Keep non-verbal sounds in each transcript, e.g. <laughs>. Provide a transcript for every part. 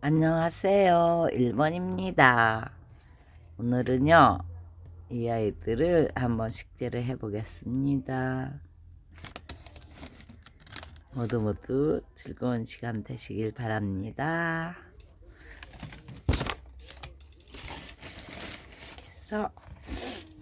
안녕하세요. 1번입니다. 오늘은요, 이 아이들을 한번 식재를 해보겠습니다. 모두 모두 즐거운 시간 되시길 바랍니다. 그래서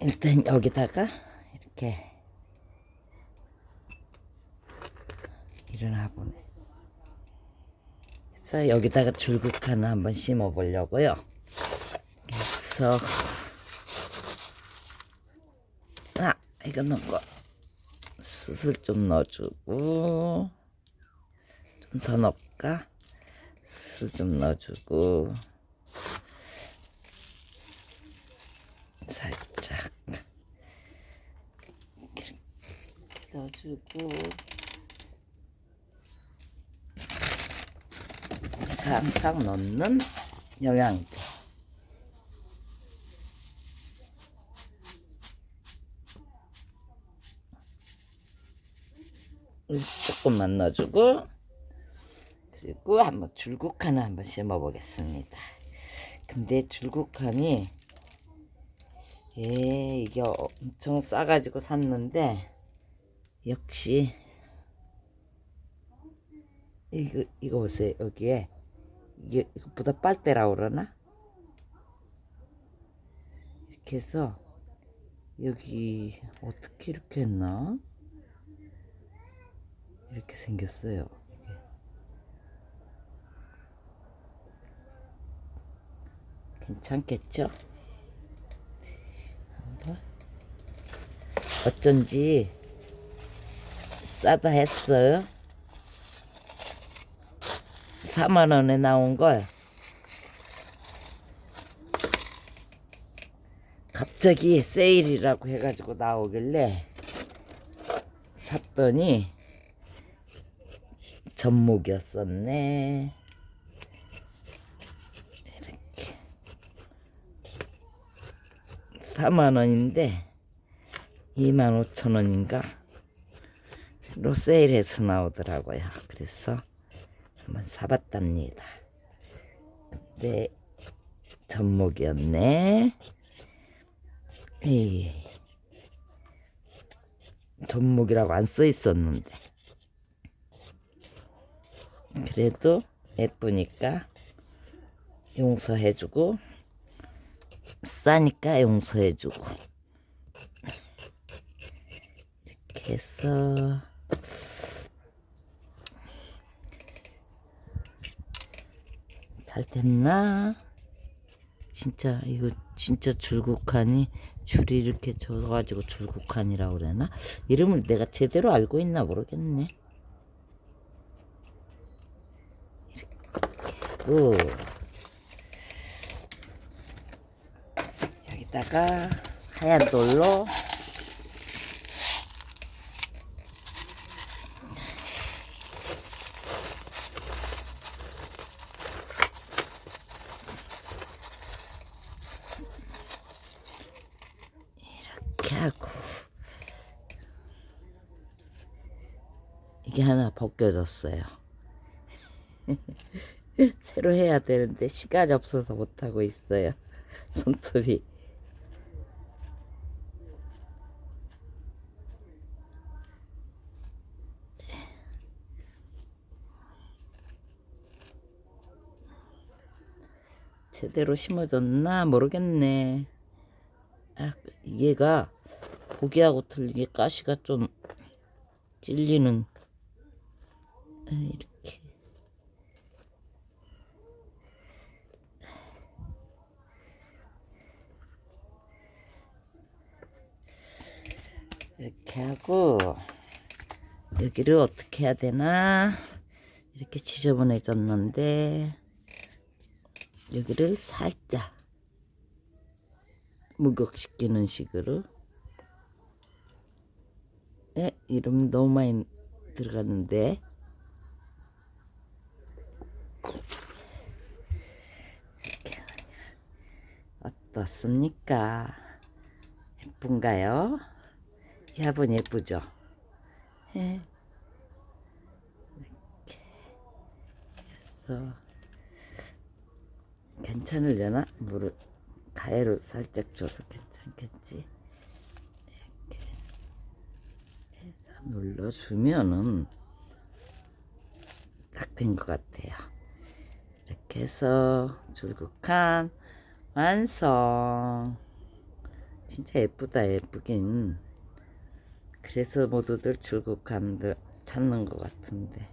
일단 여기다가 이렇게 일어나 보네. 그래서 여기다가 줄국화는 한번 심어 보려고요. 그래서 아 이거 넣고 숯을 좀 넣어주고 좀 더 넣을까? 숯을 좀 넣어주고 살짝 넣어주고 항상 넣는 영양제. 조금만 넣어주고 그리고 한번 줄국하나 한번 심어 보겠습니다. 근데 줄국함이 예 이게 엄청 싸가지고 샀는데 역시 이거 이거 보세요 여기에 이게 이것보다 빨대라 그러나 이렇게 해서 여기 어떻게 이렇게 했나 이렇게 생겼어요 이게. 괜찮겠죠? 어쩐지 싸다 했어요. 4만 원에 나온 걸 갑자기 세일이라고 해가지고 나오길래 샀더니 전목이었었네. 이렇게 4만 원인데 2만 5천 원인가 로 세일해서 나오더라고요. 그래서 한번 사봤답니다. 근데 전목이었네. 에이, 전목이라고 안 써 있었는데. 그래도 예쁘니까 용서해주고 싸니까 용서해주고 이렇게 해서 잘 됐나? 진짜 이거 진짜 줄국하니 줄이 이렇게 져가지고 줄국한이라고 그러나? 이름을 내가 제대로 알고 있나 모르겠네. 이렇게 하고 여기다가 하얀 돌로 이렇게 하고 이게 하나 벗겨졌어요. <laughs> 새로 해야 되는데 시간이 없어서 못 하고 있어요. <laughs> 손톱이 제대로 심어졌나 모르겠네. 아, 얘가 보기하고 틀리게 가시가 좀 찔리는 아, 이렇게. 이렇게 하고 여기를 어떻게 해야 되나? 이렇게 지저분해졌는데 여기를 살짝 목욕시키는 식으로. 에 이름 너무 많이 들어갔는데 이렇게 어떻습니까? 예쁜가요? 야분 예쁘죠? 예. 이렇게 해서 괜찮으려나? 물을 가해로 살짝 줘서 괜찮겠지? 이렇게 해서 눌러주면은 딱 된 것 같아요. 이렇게 해서 줄국한 완성. 진짜 예쁘다 예쁘긴. 그래서 모두들 줄국함들 찾는 것 같은데.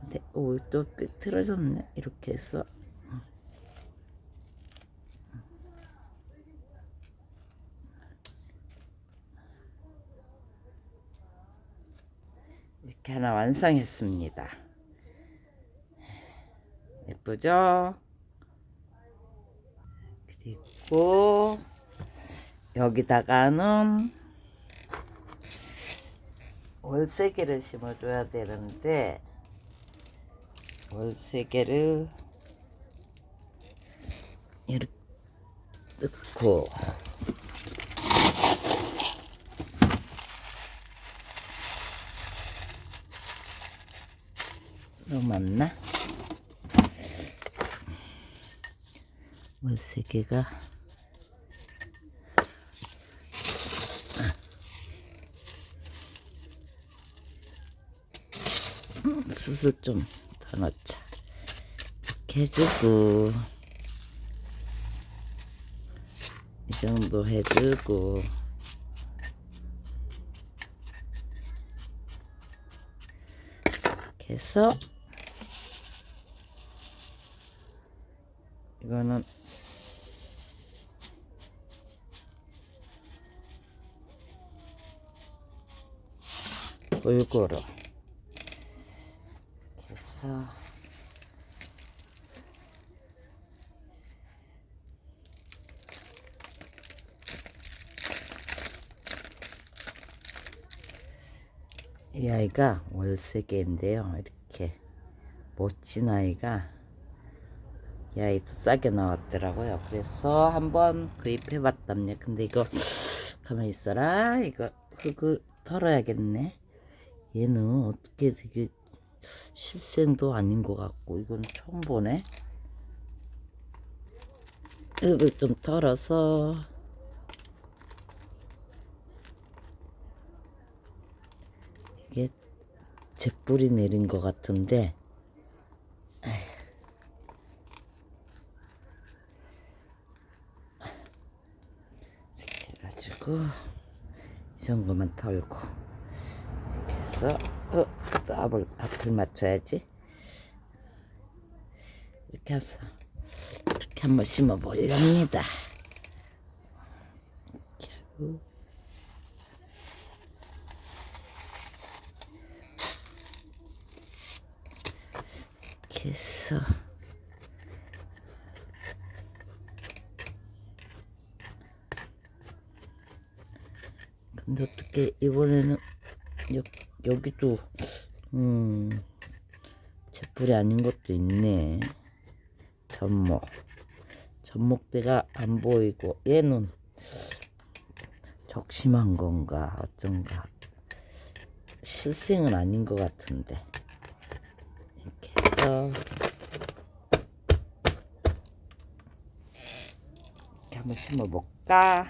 근데 오또 삐뚤어졌네 이렇게 해서 이렇게 하나 완성했습니다. 예쁘죠? 그리고 여기다가는 월세개를 심어줘야 되는데 월세개를 이렇게 넣고 너무 많나? 세 개가. 수술 좀 더 넣자. 이렇게 해주고. 이 정도 해주고. 이렇게 해서. 이거는 골고루 해서 이 아이가 월세개인데요. 이렇게 멋진 아이가 이 아이도 싸게 나왔더라고요. 그래서 한번 구입해 봤답니다. 근데 이거 가만히 있어라. 이거 흙을 털어야겠네. 얘는 어떻게 되게 실생도 아닌 것 같고 이건 처음 보네. 흙을 좀 털어서. 이게 재뿌리 내린 것 같은데. 이렇게 해가지고 이 정도만 털고 해서 어, 또 앞을, 앞을 맞춰야지. 이렇게 해서 이렇게 한번 심어 보렵니다. 이렇게 하고. 이렇게 해서. 근데 어떻게 이번에는 여, 여기도 음 제풀이 아닌 것도 있네. 접목 접목대가 안 보이고 얘는 적심한 건가 어쩐가. 실생은 아닌 것 같은데. 이렇게 해서 이렇게 한번 심어볼까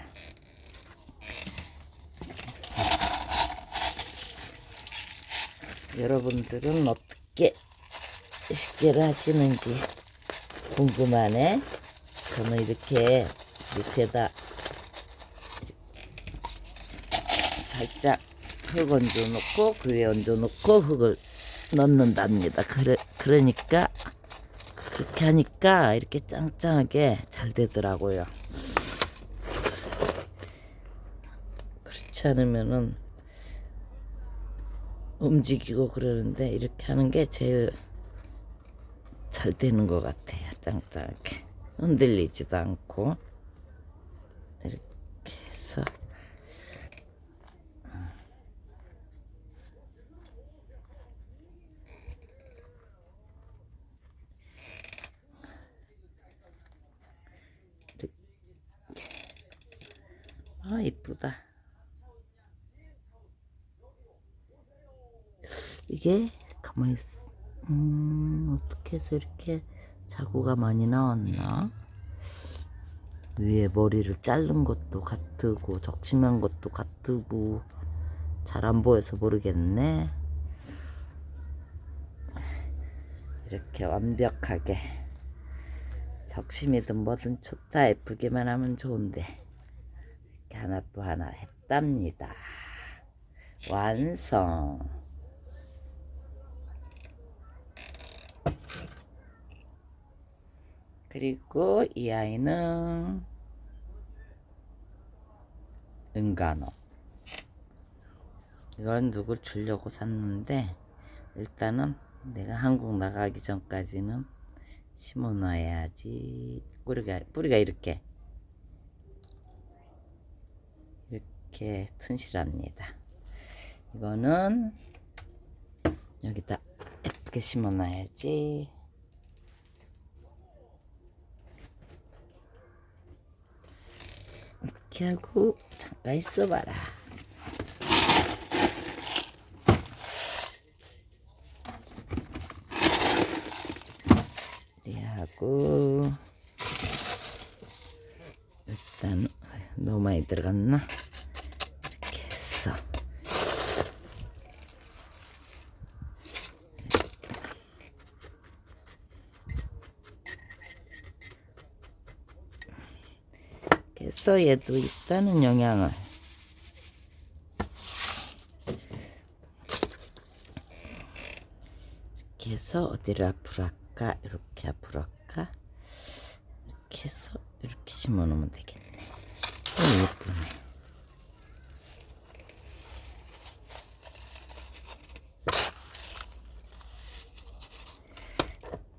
여러분들은 어떻게 식재를 하시는지 궁금하네. 저는 이렇게 밑에다 살짝 흙 얹어 놓고 그 위에 얹어 놓고 흙을 넣는답니다. 그래, 그러니까 그렇게 하니까 이렇게 짱짱하게 잘 되더라고요. 그렇지 않으면은 움직이고 그러는데 이렇게 하는 게 제일 잘 되는 것 같아요. 짱짱하게 흔들리지도 않고 이렇게 해서 이렇게. 아 이쁘다. 이게 가만히 있어. 음, 어떻게 해서 이렇게 자구가 많이 나왔나? 위에 머리를 자른 것도 같고 적심한 것도 같고 잘 안 보여서 모르겠네. 이렇게 완벽하게 적심이든 뭐든 좋다 예쁘게만 하면 좋은데 이렇게 하나 또 하나 했답니다. 완성. 그리고 이 아이는 은간호. 이건 누굴 주려고 샀는데 일단은 내가 한국 나가기 전까지는 심어놔야지. 뿌리가 뿌리가 이렇게 이렇게 튼실합니다. 이거는 여기다 예쁘게 심어놔야지. 이렇게 하고 잠깐 있어봐라. 하고 일단 너무 많이 들어갔나? 이렇게 해서 얘도 있다는 영향을 이렇게 해서 어디를 앞으로 할까? 이렇게 앞으로 할까? 이렇게 해서 이렇게 심어 놓으면 되겠네. 오, 예쁘네.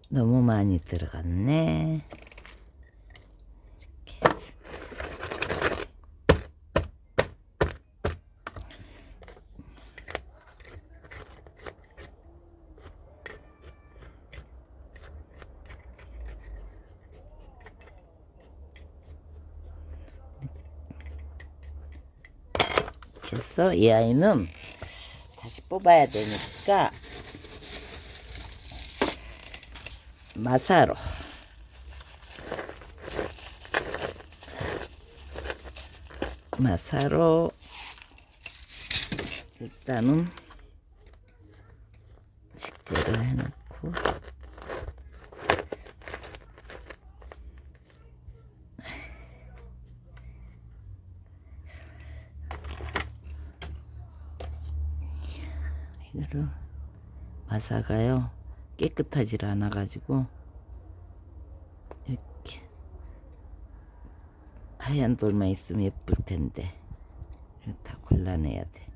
너무 많이 들어갔네. 그래서 이 아이는 다시 뽑아야 되니까 마사로. 마사로. 일단은 식재를 해놓고 이거를 마사가요 깨끗하질 않아 가지고 이렇게 하얀 돌만 있으면 예쁠 텐데 이거 다 골라내야 돼.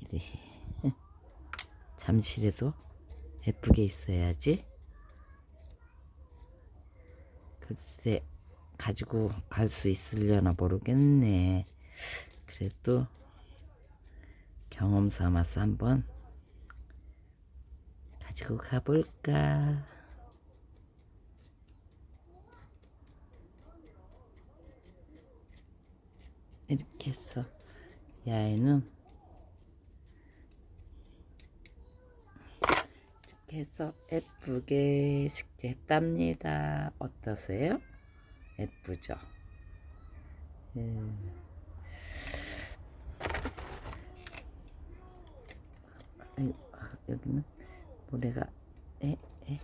이래 <laughs> 잠실에도 예쁘게 있어야지. 글쎄 가지고 갈 수 있으려나 모르겠네. 그래도 경험 삼아서 한번 가지고 가볼까. 이렇게 해서 이 아이는 이렇게 해서 예쁘게 식재했답니다. 어떠세요? 예쁘죠? 음. 아유, 아, 여기는 모래가 에, 에.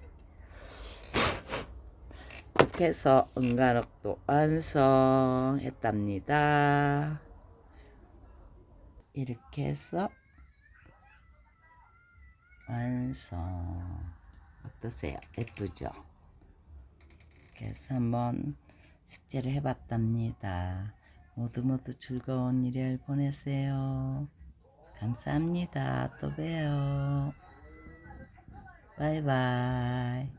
이렇게 해서 은가럭도 완성했답니다. 이렇게 해서 완성. 어떠세요? 예쁘죠? 그래서 한번 식재를 해봤답니다. 모두 모두 즐거운 일요일 보내세요. 감사합니다. 또 봬요. 바이바이.